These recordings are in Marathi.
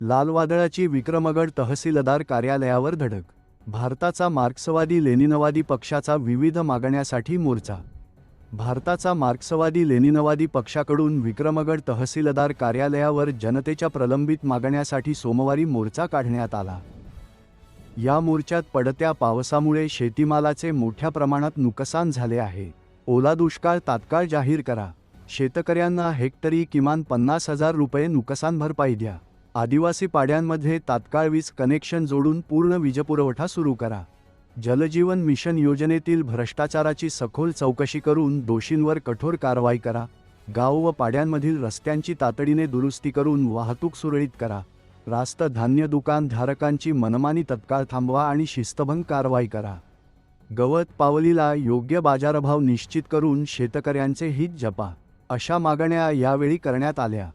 लालवादळाची विक्रमगड तहसीलदार कार्यालयावर धडक भारताचा मार्क्सवादी लेनिनवादी पक्षाचा विविध मागण्यासाठी मोर्चा. भारताचा मार्क्सवादी लेनिनवादी पक्षाकडून विक्रमगड तहसीलदार कार्यालयावर जनतेच्या प्रलंबित मागण्यासाठी सोमवारी मोर्चा काढण्यात आला. या मोर्चात पडत्या पावसामुळे शेतीमालाचे मोठ्या प्रमाणात नुकसान झाले आहे. ओला दुष्काळ तात्काळ जाहीर करा. शेतकऱ्यांना हेक्टरी किमान पन्नास हजार रुपये नुकसान भरपाई द्या. आदिवासी पाड्यांमध्ये तात्काळ वीज कनेक्शन जोडून पूर्ण वीजपुरवठा सुरू करा. जलजीवन मिशन योजनेतील भ्रष्टाचाराची सखोल चौकशी करून दोषींवर कठोर कारवाई करा. गाव व पाड्यांमधील रस्त्यांची तातडीने दुरुस्ती करून वाहतूक सुरळीत करा. रास्त धान्य दुकान धारकांची मनमानी तत्काळ थांबवा आणि शिस्तभंग कारवाई करा. गवत पावलीला योग्य बाजारभाव निश्चित करून शेतकऱ्यांचे हित जपा. अशा मागण्या यावेळी करण्यात आल्या.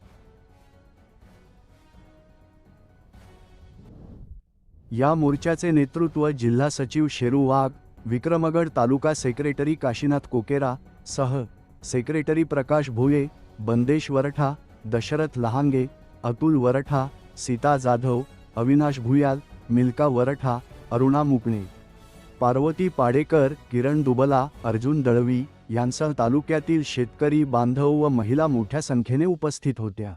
या मोर्चाचे नेतृत्व जिल्हा सचिव शेरू वाघ विक्रमगड तालुका सेक्रेटरी काशीनाथ कोकेरा सह सेक्रेटरी प्रकाश भोये बंदेश वरठा दशरथ लहांगे अतुल वरठा सीता जाधव अविनाश भुयाल मिल्का वरठा अरुणा मुकणे. पार्वती पाडेकर किरण दुबला अर्जुन दळवी यांसह तालुक्यातील शेतकरी बांधव व महिला मोठ्या संख्येने उपस्थित होत्या.